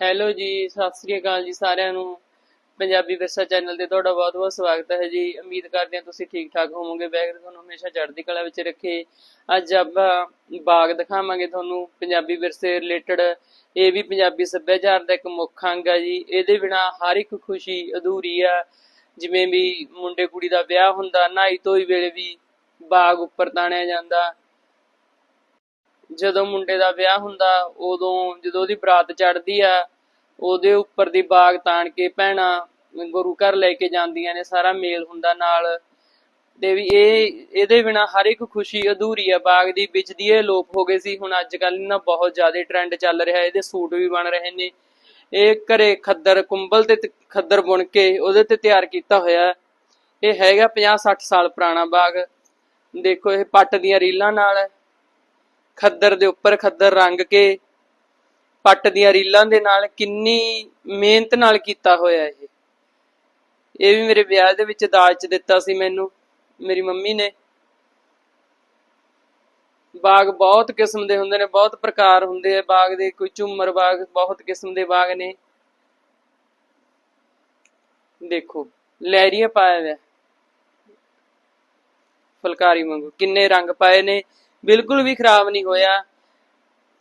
Hello ਜੀ, ਸਤਿ ਸ੍ਰੀ ਅਕਾਲ ਜੀ ਸਾਰਿਆਂ ਨੂੰ। ਪੰਜਾਬੀ ਵਿਰਸਾ ਚੈਨਲ ਤੇ ਤੁਹਾਡਾ ਬਹੁਤ-ਬਹੁਤ ਸਵਾਗਤ ਹੈ ਜੀ। ਉਮੀਦ ਕਰਦੇ ਹਾਂ ਤੁਸੀਂ ਠੀਕ-ਠਾਕ ਹੋਵੋਗੇ। ਵੈਗਰ ਤੁਹਾਨੂੰ ਹਮੇਸ਼ਾ ਚੜ੍ਹਦੀ ਕਲਾ ਵਿੱਚ ਰੱਖੇ। ਅੱਜ ਆਪਾਂ ਬਾਗ ਦਿਖਾਵਾਂਗੇ ਤੁਹਾਨੂੰ ਪੰਜਾਬੀ ਵਿਰਸੇ ਰਿਲੇਟਡ ਇਹ ਵੀ ਪੰਜਾਬੀ ਸੱਭਿਆਚਾਰ ਦਾ ਇੱਕ ਮੁੱਖ ਅੰਗ ਹੈ ਜੀ। ਇਹਦੇ ਬਿਨਾ ਹਰ ਇੱਕ ਖੁਸ਼ੀ ਅਧੂਰੀ ਆ। ਜਿਵੇਂ ਵੀ ਮੁੰਡੇ ਕੁੜੀ ਦਾ ਵਿਆਹ ਹੁੰਦਾ ਨਹਾਈ ਧੋਈ ਵੇਲੇ ਵੀ ਬਾਗ ਉੱਪਰ ਤਾਣਿਆ ਜਾਂਦਾ। ਜਦੋਂ ਮੁੰਡੇ ਦਾ ਵਿਆਹ ਹੁੰਦਾ, ਉਦੋਂ ਜਦੋਂ ਉਹਦੀ ਬਰਾਤ ਚੜਦੀ ਆ, ਉਹਦੇ ਉੱਪਰ ਦੀ ਬਾਗ ਤਾਣ ਕੇ ਭੈਣਾਂ ਗੁਰੂ ਘਰ ਲੈ ਕੇ ਜਾਂਦੀਆਂ ਨੇ, ਸਾਰਾ ਮੇਲ ਹੁੰਦਾ ਨਾਲ। ਤੇ ਵੀ ਇਹ, ਇਹਦੇ ਬਿਨਾ ਹਰ ਇੱਕ ਖੁਸ਼ੀ ਅਧੂਰੀ ਆ। ਬਾਗ ਦੀ ਵਿੱਚ ਦੀ ਇਹ ਲੋਪ ਹੋ ਗਏ ਸੀ, ਹੁਣ ਅੱਜ ਕੱਲ੍ਹ ਨਾ ਬਹੁਤ ਜ਼ਿਆਦਾ ਟ੍ਰੈਂਡ ਚੱਲ ਰਿਹਾ, ਇਹਦੇ ਸੂਟ ਵੀ ਬਣ ਰਹੇ ਨੇ। ਇਹ ਘਰੇ ਖੱਦਰ ਕੁੰਬਲ ਤੇ ਖੱਦਰ ਬੁਣ ਕੇ ਉਹਦੇ ਤੇ ਤਿਆਰ ਕੀਤਾ ਹੋਇਆ। ਇਹ ਹੈਗਾ 50 60 ਸਾਲ ਪੁਰਾਣਾ ਬਾਗ। ਦੇਖੋ ਇਹ ਪੱਟ ਦੀਆਂ ਰੀਲਾਂ ਨਾਲ। ਖੱਦਰ ਦੇ ਉੱਪਰ ਖੱਦਰ ਰੰਗ ਕੇ ਪੱਟ ਦੀਆਂ ਰੀਲਾਂ ਦੇ ਨਾਲ ਕਿੰਨੀ ਮਿਹਨਤ ਨਾਲ ਕੀਤਾ ਹੋਇਆ ਇਹ। ਇਹ ਵੀ ਮੇਰੇ ਵਿਆਹ ਦੇ ਵਿੱਚ ਦਾਜ ਚ ਦਿੱਤਾ ਸੀ ਮੈਨੂੰ, ਮੇਰੀ ਮੰਮੀ ਨੇ। ਬਾਗ ਬਹੁਤ ਕਿਸਮ ਦੇ ਹੁੰਦੇ ਨੇ, ਬਹੁਤ ਪ੍ਰਕਾਰ ਹੁੰਦੇ ਆ ਬਾਗ ਦੇ, ਕੋਈ ਝੂਮਰ ਬਾਗ ਬਹੁਤ ਕਿਸਮ ਦੇ ਬਾਗ ਨੇ। ਦੇਖੋ ਲਹਿਰੀਆਂ ਪਾਇਆ ਹੋਇਆ। ਫੁਲਕਾਰੀ ਵਾਂਗੂ, ਕਿੰਨੇ ਰੰਗ ਪਾਏ ਨੇ। ਬਿਲਕੁਲ ਵੀ ਖਰਾਬ ਨਹੀਂ ਹੋਇਆ।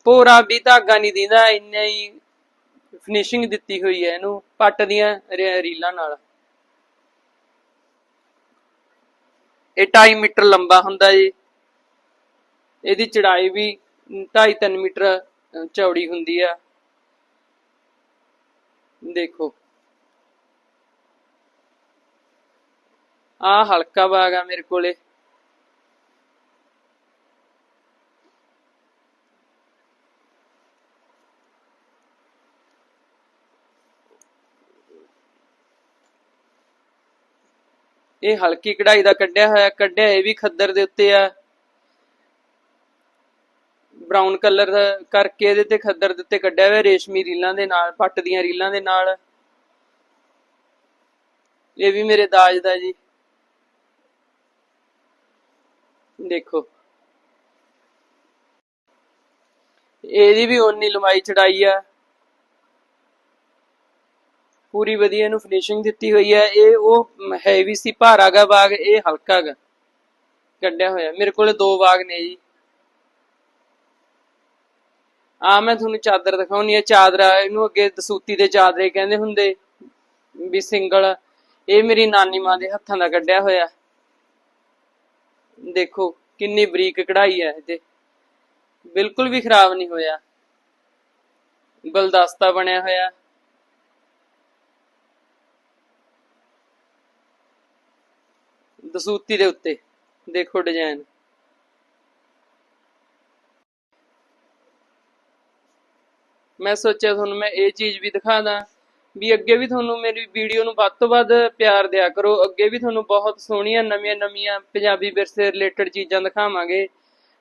ਪੂਰਾ ਵੀ ਧਾਗਾ ਨਹੀਂ ਦਿੰਦਾ, ਇੰਨੇ ਹੀ ਫਿਨਿਸ਼ਿੰਗ ਦਿੱਤੀ ਹੋਈ ਹੈ ਇਹਨੂੰ, ਪੱਟ ਦੀਆਂ ਰੀਲਾਂ ਨਾਲ। ਇਹ 2.5 ਮੀਟਰ ਲੰਬਾ ਹੁੰਦਾ ਜੀ ਇਹਦੀ ਚੜਾਈ ਵੀ 2.5-3 ਮੀਟਰ ਚੌੜੀ ਹੁੰਦੀ ਆ। ਦੇਖੋ। ਆ ਹਲਕਾ ਬਾਗ ਆ ਮੇਰੇ ਕੋਲੇ। ਇਹ ਹਲਕੀ ਕਢਾਈ ਦਾ ਕੱਢਿਆ ਹੋਇਆ, ਕੱਢਿਆ ਇਹ ਵੀ ਖੱਦਰ ਦੇ ਉੱਤੇ ਆ। ਬਰਾਊਨ ਕਲਰ ਕਰਕੇ ਇਹਦੇ ਤੇ ਖੱਦਰ ਦੇ ਉੱਤੇ ਕੱਢਿਆ ਹੋਇਆ, ਰੇਸ਼ਮੀ ਰੀਲਾਂ ਦੇ ਨਾਲ, ਪੱਟ ਦੀਆਂ ਰੀਲਾਂ ਦੇ ਨਾਲ। ਇਹ ਵੀ ਮੇਰੇ ਦਾਜ ਦਾ ਜੀ। ਦੇਖੋ। ਇਹਦੀ ਵੀ ਓਨੀ ਲੰਬਾਈ ਚੜਾਈ ਆ। ਪੂਰੀ ਵਧੀਆ ਇਹਨੂੰ ਫਿਨਿਸ਼ਿੰਗ ਦਿੱਤੀ ਹੋਈ ਹੈ। ਇਹ ਉਹ ਹੈਵੀ ਸੀ ਭਾਰਾ ਬਾਗ, ਇਹ ਹਲਕਾ ਗਾ। ਕੱਢਿਆ ਹੋਇਆ। ਮੇਰੇ ਕੋਲੇ ਦੋ ਬਾਗ ਨੇ ਜੀ। ਆ ਮੈਂ ਤੁਹਾਨੂੰ ਚਾਦਰ ਦਿਖਾਉਣੀ ਹੈ ਚਾਦਰਾ, ਇਹਨੂੰ ਅੱਗੇ ਦਸੂਤੀ ਦੇ ਚਾਦਰੇ ਕਹਿੰਦੇ ਹੁੰਦੇ ਵੀ ਸਿੰਗਲ। ਇਹ ਮੇਰੀ ਨਾਨੀ ਮਾਂ ਦੇ ਹੱਥਾਂ ਦਾ ਕੱਢਿਆ ਹੋਇਆ। ਦੇਖੋ, ਕਿੰਨੀ ਬਰੀਕ ਕਢਾਈ ਹੈ ਇਹਦੇ। ਬਿਲਕੁਲ ਵੀ ਖਰਾਬ ਨਹੀਂ ਹੋਇਆ। ਗੁਲਦਸਤਾ ਬਣਿਆ ਹੋਇਆ। ਦਸੂਤੀ ਦੇ ਉੱਤੇ। ਦੇਖੋ ਡਿਜ਼ਾਈਨ ਮੈਂ ਸੋਚਿਆ ਤੁਹਾਨੂੰ ਮੈਂ ਇਹ ਚੀਜ਼ ਵੀ ਦਿਖਾ ਦਾਂ, ਵੀ ਅੱਗੇ ਵੀ ਤੁਹਾਨੂੰ ਮੇਰੀ ਵੀਡੀਓ ਨੂੰ ਵੱਧ ਤੋਂ ਵੱਧ ਪਿਆਰ ਦਿਆ ਕਰੋ। ਅੱਗੇ ਵੀ ਤੁਹਾਨੂੰ ਬਹੁਤ ਸੋਹਣੀਆਂ ਨਵੀਆਂ ਨਵੀਆਂ ਪੰਜਾਬੀ ਵਿਰਸੇ ਰਿਲੇਟਡ ਚੀਜ਼ਾਂ ਦਿਖਾਵਾਂਗੇ।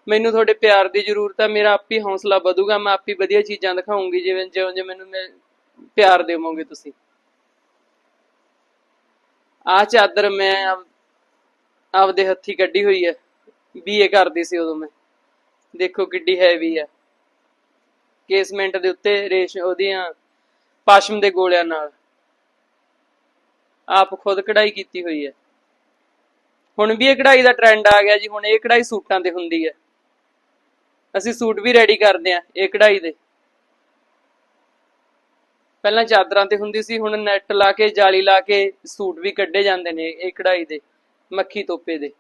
ਮੈਨੂੰ ਤੁਹਾਡੇ ਪਿਆਰ ਦੀ ਜ਼ਰੂਰਤ ਹੈ ਮੇਰਾ ਆਪ ਹੀ ਹੌਸਲਾ ਵਧੂਗਾ, ਮੈਂ ਆਪ ਹੀ ਵਧੀਆ ਚੀਜ਼ਾਂ ਦਿਖਾਉਂਗੀ, ਜਿਵੇਂ ਜਿਵੇਂ ਜਿਵੇਂ ਮੈਨੂੰ ਪਿਆਰ ਦੇਵੋਗੇ ਤੁਸੀਂ। ਆ ਚਾਦਰ ਮੈਂ ਆਪਦੇ ਹੱਥੀ ਕੱਢੀ ਹੋਈ ਹੈ। ਬੀਏ ਕਰਦੀ ਸੀ ਉਦੋਂ ਮੈਂ। ਦੇਖੋ ਕਿੱਡੀ ਹੈਵੀ ਆ। ਕੇਸਮੈਂਟ ਦੇ ਉੱਤੇ ਰੇਸ਼ ਉਹਦੀਆਂ ਪਸ਼ਮ ਦੇ ਗੋਲਿਆਂ ਨਾਲ। ਆਪ ਖੁਦ ਕਢਾਈ ਕੀਤੀ ਹੋਈ ਹੈ। ਹੁਣ ਵੀ ਇਹ ਕਢਾਈ ਦਾ ਟ੍ਰੈਂਡ ਆ ਗਿਆ ਜੀ। ਹੁਣ ਇਹ ਕਢਾਈ ਸੂਟਾਂ ਤੇ ਹੁੰਦੀ ਹੈ। ਅਸੀਂ ਸੂਟ ਵੀ ਰੈਡੀ ਕਰਦੇ ਆ ਇਹ ਕਢਾਈ ਦੇ। ਪਹਿਲਾਂ ਚਾਦਰਾਂ ਤੇ ਹੁੰਦੀ ਸੀ। ਹੁਣ ਨੈਟ ਲਾ ਕੇ, ਜਾਲੀ ਲਾ ਕੇ ਸੂਟ ਵੀ ਕੱਢੇ ਜਾਂਦੇ ਨੇ ਇਹ ਕਢਾਈ ਦੇ। ਮੱਖੀ ਤੋਪੇ ਦੇ।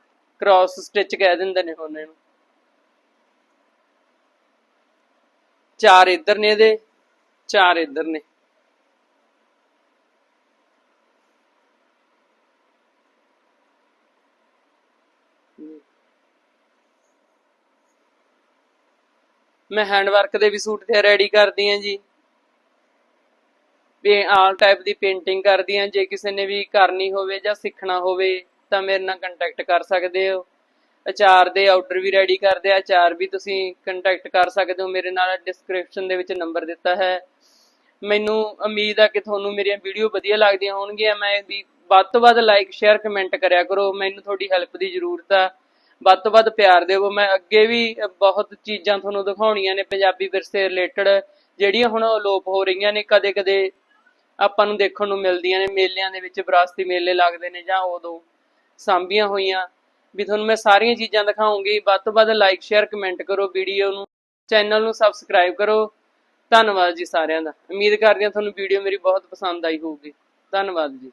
ਕ੍ਰਾਸ ਸਟਿਚ ਕਹਿ ਦਿੰਦੇ ਨੇ ਹੁਣ ਇਹਨੂੰ ਚਾਰ ਇੱਧਰ ਨੇ ਇਹਦੇ, ਚਾਰ ਇੱਧਰ ਨੇ। ਮੈਂ ਹੈਂਡ ਵਰਕ ਦੇ ਵੀ ਸੂਟ ਤੇ ਰੈਡੀ ਕਰਦੀ ਆ ਜੀ। ਵੀ ਆਲ ਟਾਈਪ ਦੀ ਪੇਂਟਿੰਗ ਕਰਦੀ ਆ ਜੇ ਕਿਸੇ ਨੇ ਵੀ ਕਰਨੀ ਹੋਵੇ ਜਾਂ ਸਿੱਖਣਾ ਹੋਵੇ। ਤਾਂ ਮੇਰੇ ਨਾਲ ਕੰਟੈਕਟ ਕਰ ਸਕਦੇ ਹੋ। ਅਚਾਰ ਦੇ ਆਰਡਰ ਵੀ ਰੈਡੀ ਕਰਦੇ ਆ। ਅਚਾਰ ਵੀ ਤੁਸੀਂ ਕੰਟੈਕਟ ਕਰ ਸਕਦੇ ਹੋ। ਮੇਰੇ ਨਾਲ ਡਿਸਕ੍ਰਿਪਸ਼ਨ ਦੇ ਵਿੱਚ ਨੰਬਰ ਦਿੱਤਾ ਹੈ। ਮੈਨੂੰ ਉਮੀਦ ਆ ਕਿ ਤੁਹਾਨੂੰ ਮੇਰੀਆਂ ਵੀਡੀਓ ਵਧੀਆ ਲੱਗਦੀਆਂ ਹੋਣਗੀਆਂ। ਮੈਂ ਵੀ ਵੱਧ ਤੋਂ ਵੱਧ ਲਾਈਕ ਸ਼ੇਅਰ ਕਮੈਂਟ ਕਰਿਆ ਕਰੋ। ਮੈਨੂੰ ਤੁਹਾਡੀ ਹੈਲਪ ਦੀ ਜ਼ਰੂਰਤ ਆ। ਵੱਧ ਤੋਂ ਵੱਧ ਪਿਆਰ ਦਿਓ। ਮੈਂ ਅੱਗੇ ਵੀ ਬਹੁਤ ਚੀਜ਼ਾਂ ਤੁਹਾਨੂੰ ਦਿਖਾਉਣੀਆਂ ਨੇ। ਪੰਜਾਬੀ ਵਿਰਸੇ ਰਿਲੇਟਡ ਜਿਹੜੀਆਂ ਹੁਣ ਅਲੋਪ ਹੋ ਰਹੀਆਂ ਨੇ। ਕਦੇ-ਕਦੇ ਆਪਾਂ ਨੂੰ ਦੇਖਣ ਨੂੰ ਮਿਲਦੀਆਂ ਨੇ। ਮੇਲਿਆਂ ਦੇ ਵਿੱਚ ਵਿਰਾਸਤੀ ਮੇਲੇ ਲੱਗਦੇ ਨੇ ਜਾਂ ਉਦੋਂ ਸਾਂਭੀਆਂ ਹੋਈਆਂ। ਵੀ ਤੁਹਾਨੂੰ ਮੈਂ ਸਾਰੀਆਂ ਚੀਜ਼ਾਂ ਦਿਖਾਉਂਗੀ। ਵੱਧ ਤੋਂ ਵੱਧ ਲਾਈਕ ਸ਼ੇਅਰ ਕਮੈਂਟ ਕਰੋ ਵੀਡੀਓ ਨੂੰ। ਚੈਨਲ ਨੂੰ ਸਬਸਕ੍ਰਾਈਬ ਕਰੋ। ਧੰਨਵਾਦ ਜੀ ਸਾਰਿਆਂ ਦਾ। ਉਮੀਦ ਕਰਦੇ ਹਾਂ ਤੁਹਾਨੂੰ ਵੀਡੀਓ ਮੇਰੀ ਬਹੁਤ ਪਸੰਦ ਆਈ ਹੋਊਗੀ। ਧੰਨਵਾਦ ਜੀ।